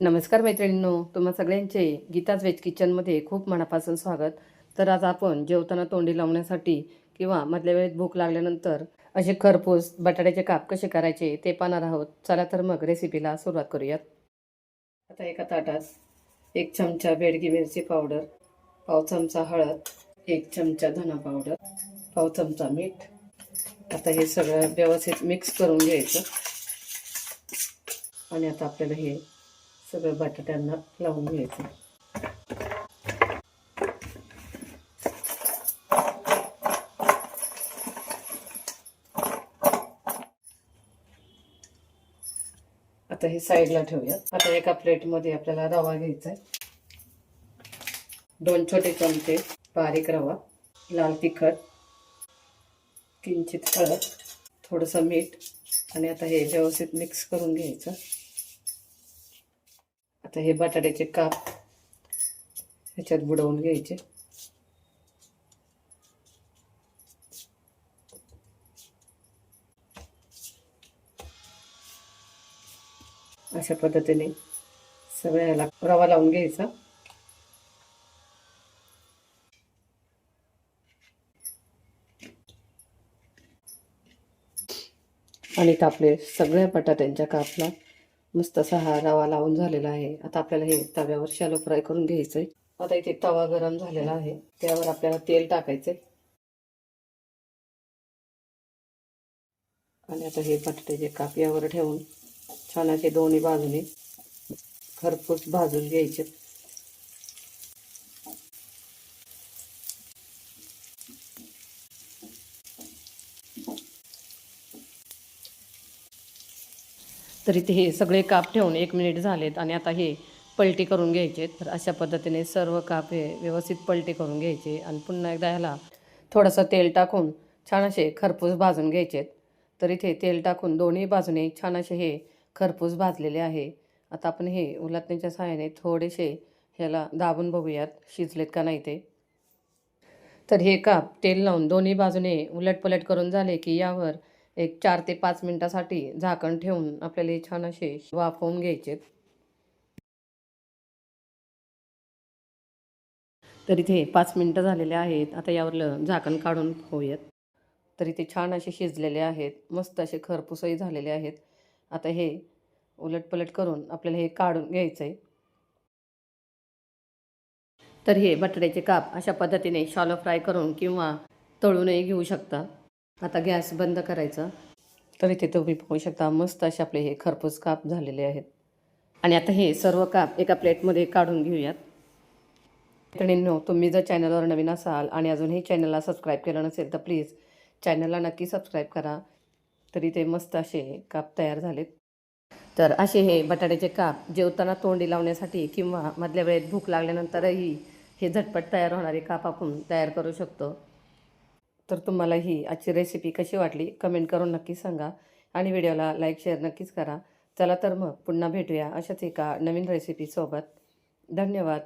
नमस्कार मैत्रिणींनो तुम्हा सगळ्यांचे गीताज वेज किचनमध्ये खूप मनापासून स्वागत. तर आज आपण जेवताना तोंडी लावण्यासाठी किंवा मधल्या वेळेत भूक लागल्यानंतर असे खरपूस बटाट्याचे काप कसे करायचे ते पाहणार आहोत. चला तर मग रेसिपीला सुरुवात करूयात. आता एका ताटात एक चमचा बेडगी मिरची पावडर पाव चमचा हळद एक चमचा धना पावडर पाव चमचा मीठ. आता हे सगळं व्यवस्थित मिक्स करून घ्यायचं. आणि आता आपल्याला हे सगळं बटाट्यांना लावून घ्यायचं. आता हे साईडला ठेवूयात. आता एका प्लेटमध्ये आपल्याला रवा घ्यायचा आहे. दोन छोटे चमचे बारीक रवा लाल तिखट किंचित हळद थोडंसं मीठ आणि आता हे व्यवस्थित मिक्स करून घ्यायचं. आता हे बटाट्याचे काप ह्याच्यात बुडवून घ्यायचे. अशा पद्धतीने सगळ्याला रवा लावून घ्यायचा. आणि कापले आपले सगळ्या बटाट्यांच्या कापला. मस्त असा हा रवा लावून झालेला आहे. आता आपल्याला हे तव्यावर शॅलो फ्राय करून घ्यायचंय. आता इथे तवा गरम झालेला आहे. त्यावर आपल्याला तेल टाकायचंय. आणि आता हे बटाट्याचे काप यावर ठेवून छान असे दोन्ही बाजूने खरपूस भाजून घ्यायचे. तर इथे हे सगळे काप ठेवून एक मिनिट झालेत आणि आता हे पलटी करून घ्यायचे तर अशा पद्धतीने सर्व काप हे व्यवस्थित पलटी करून घ्यायचे आणि पुन्हा एकदा ह्याला थोडंसं तेल टाकून छान असे खरपूस भाजून घ्यायचे तर इथे तेल टाकून दोन्ही बाजूने छान असे हे खरपूस भाजलेले आहे. आता आपण हे उलटण्याच्या सहाय्याने थोडेसे ह्याला दाबून बघूयात शिजलेत का नाही ते. तर हे काप तेल लावून दोन्ही बाजूने उलटपलट करून झाले की यावर एक चार ते पाच मिनटासाठी झाकण ठेवून आपल्याला हे छान असे वाफवून घ्यायचे. तर इथे पाच मिनटं झालेले आहेत. आता यावरलं झाकण काढून होऊयात तर इथे छान असे शिजलेले आहेत. मस्त असे खरपूसही झालेले आहेत. आता हे उलटपलट करून आपल्याला हे काढून घ्यायचं आहे तर हे बटाट्याचे काप अशा पद्धतीने शॉलो फ्राय करून किंवा तळूनही घेऊ शकता. आता गॅस बंद करायचा. तर इथे तुम्ही पाहू शकता मस्त असे आपले हे खरपूस काप झालेले आहेत. आणि आता हे सर्व काप एका प्लेटमध्ये काढून घेऊयात. मैत्रिणींनो तुम्ही जर चॅनलवर नवीन असाल आणि अजूनही चॅनलला सबस्क्राईब केलं नसेल तर प्लीज चॅनलला नक्की सबस्क्राईब करा. तरी ते मस्त असे काप तयार झालेत. तर असे हे बटाट्याचे काप जेवताना तोंडी लावण्यासाठी किंवा मधल्या वेळेत भूक लागल्यानंतरही हे झटपट तयार होणारे काप आपण तयार करू शकतो. तर तुम्हाला ही आजची रेसिपी कशी वाटली कमेंट करून नक्की सांगा. आणि व्हिडिओला लाईक शेअर नक्कीच करा. चला तर मग पुन्हा भेटूया अशाच एका नवीन रेसिपीसोबत धन्यवाद.